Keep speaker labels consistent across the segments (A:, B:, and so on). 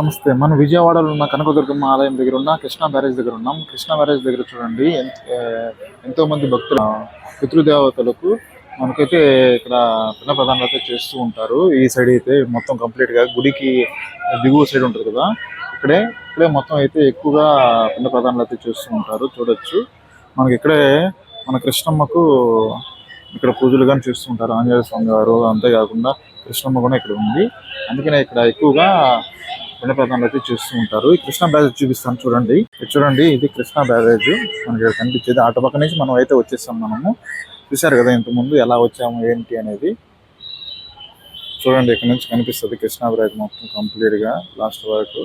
A: నమస్తే. మనం విజయవాడలో ఉన్న కనకదుర్గమ్మ ఆలయం దగ్గర ఉన్న కృష్ణా బ్యారేజ్ దగ్గర ఉన్నాం. కృష్ణా బ్యారేజ్ దగ్గర చూడండి. ఎంతో మంది భక్తులు పితృదేవతలకు మనకైతే ఇక్కడ పిల్ల ప్రధానాలు అయితే చేస్తూ ఉంటారు. ఈ సైడ్ అయితే మొత్తం కంప్లీట్గా గుడికి దిగువ సైడ్ ఉంటుంది కదా. ఇక్కడే ఇక్కడే మొత్తం అయితే ఎక్కువగా పిల్ల ప్రధానాలు అయితే చేస్తూ ఉంటారు. చూడొచ్చు. మనకి ఇక్కడే మన కృష్ణమ్మకు ఇక్కడ పూజలు కానీ చేస్తూ ఉంటారు. ఆంజనేయ స్వామి గారు అంతేకాకుండా కృష్ణమ్మ కూడా ఇక్కడ ఉంది. అందుకనే ఇక్కడ ఎక్కువగా పిండ అయితే చూస్తూ ఉంటారు. ఈ కృష్ణా బ్యారేజ్ చూపిస్తాను చూడండి. చూడండి ఇది కృష్ణా బ్యారేజ్. మనకి ఇక్కడ కనిపించేది అటు పక్క నుంచి మనం అయితే వచ్చేస్తాం మనము. చూశారు కదా ఇంతకుముందు ముందు ఎలా వచ్చాము ఏంటి అనేది. చూడండి ఇక్కడ నుంచి కనిపిస్తుంది కృష్ణా బ్యారేజ్ మొత్తం కంప్లీట్గా లాస్ట్ వరకు.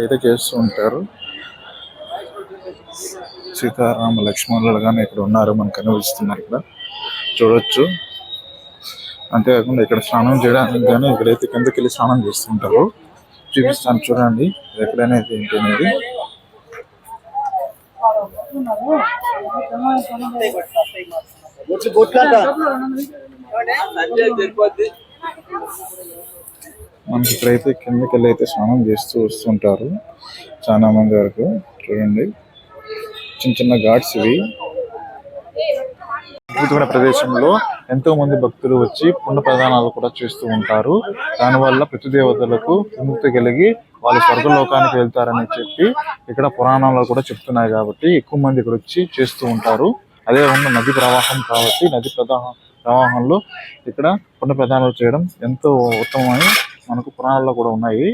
A: అయితే చేస్తూ ఉంటారు. సీతారామ లక్ష్మణులు కానీ ఇక్కడ ఉన్నారు మనకు కనిపిస్తున్నారు ఇక్కడ. చూడొచ్చు. అంతేకాకుండా ఇక్కడ స్నానం చేయడానికి కానీ ఇక్కడైతే కిందకి వెళ్ళి స్నానం చేస్తుంటారు. చూపిస్తాను చూడండి ఎక్కడనేది ఏంటి అనేది. మనకి ఇక్కడైతే కిందకి వెళ్ళి అయితే స్నానం చేస్తూ వస్తుంటారు చాలా మంది వరకు. చూడండి. చిన్న చిన్న ఘాట్స్ ఇవి. అద్భుతమైన ప్రదేశంలో ఎంతో మంది భక్తులు వచ్చి పుణ్య ప్రదానాలు కూడా చేస్తూ ఉంటారు. దానివల్ల పితృదేవతలకు విముక్తి కలిగి వాళ్ళు స్వర్గలోకానికి వెళ్తారని చెప్పి ఇక్కడ పురాణాలు కూడా చెప్తున్నాయి కాబట్టి ఎక్కువ మంది ఇక్కడ వచ్చి చేస్తూ ఉంటారు. అదేవిధంగా నది ప్రవాహం కాబట్టి నది ప్రవాహం ప్రవాహంలో ఇక్కడ పుణ్య ప్రదానాలు చేయడం ఎంతో ఉత్తమమని మనకు పురాణాల్లో కూడా ఉన్నాయి.